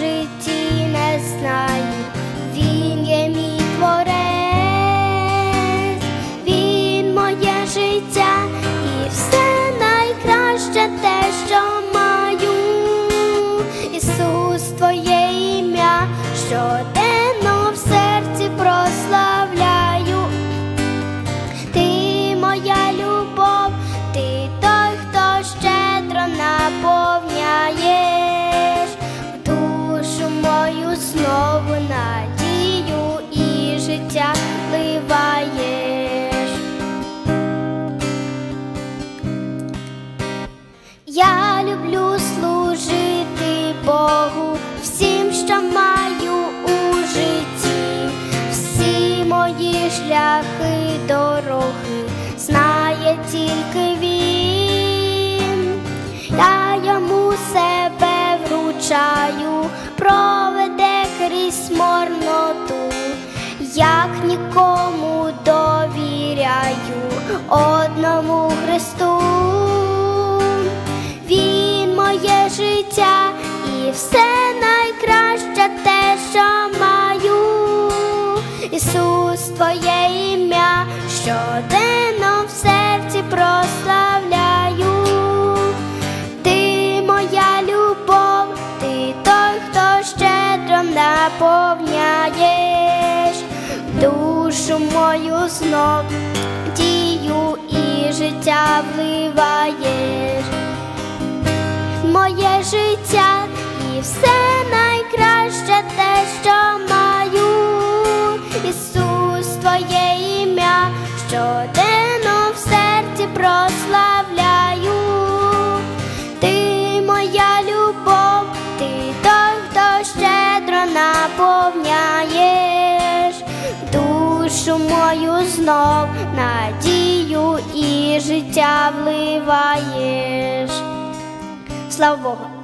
житті не знаю, він є мій творець, він моє життя і все найкраще те, що маю, Ісус, твоє ім'я. що ти. Шляхи, дороги знає тільки він. Я йому себе вручаю, проведе крізь морноту, як нікому довіряю одному Христу. Він моє життя і все найкраще те, що маю. Ісус, Твоє щоденно в серці прославляю. Ти моя любов, ти той, хто щедро наповняєш душу мою знов дію і життя вливаєш моє життя і все найкраще те, що маю. Душу мою знов надію і життя вливаєш. Слава Богу!